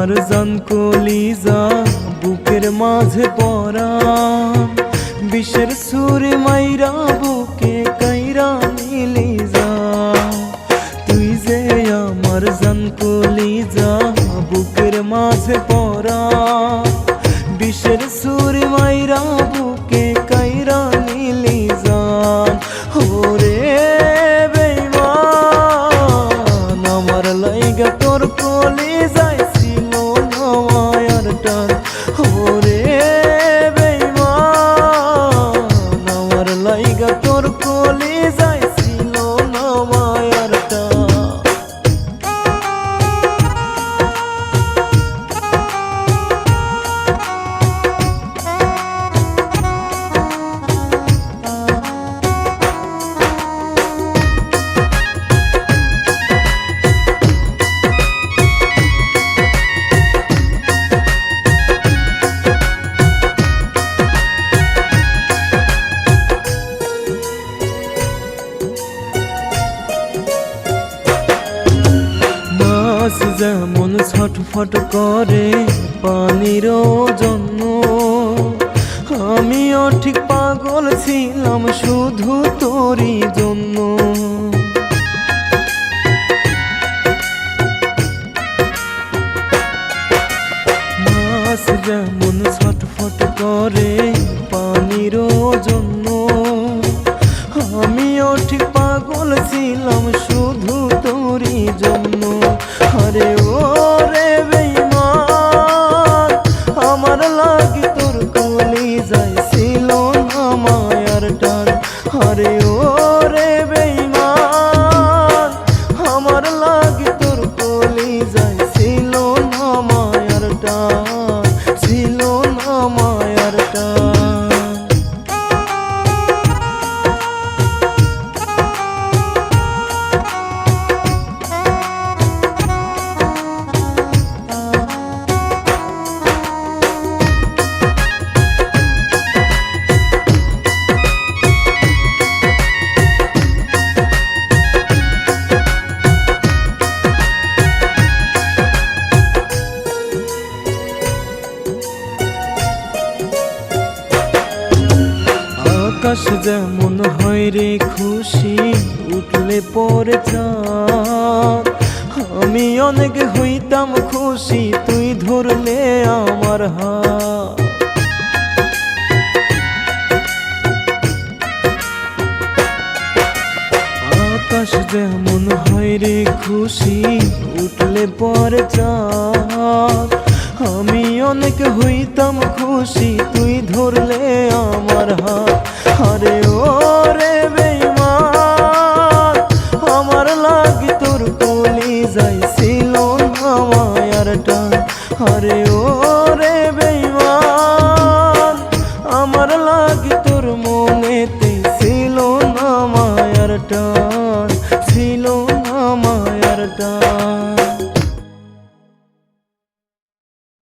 আমার জান কলিজা, বুকের মাঝে পড়া। বিষের সুরে মাইরা বুকে কাইরা মিলি যা। তুই যে আমার জান কলিজা, বুকের মাঝে পড়া। বিষের সুরে মাইরা বুকে কাইরা মিলি যান ওরে বেইমান, আমার লাইগা তোর কলি যেমন ছটফট করে পানির জন্য আমিও ঠিক পাগল ছিলাম শুধু তোরই জন্য। ও আকাশ যেমন হয় রে খুশি, উঠলে পরে চাঁদ। আমি অনেক হইতাম খুশি, তুই ধরলে আমার হাত। আকাশ যেমন হয় রে খুশি, উঠলে পরে চাঁদ। আমি অনেক হইতাম খুশি, তুই ধরলে আমার হাত। আরে ও রে বেমান আমার লাগি তোর কলি যাইছিল না মায়ার টান। আরে ও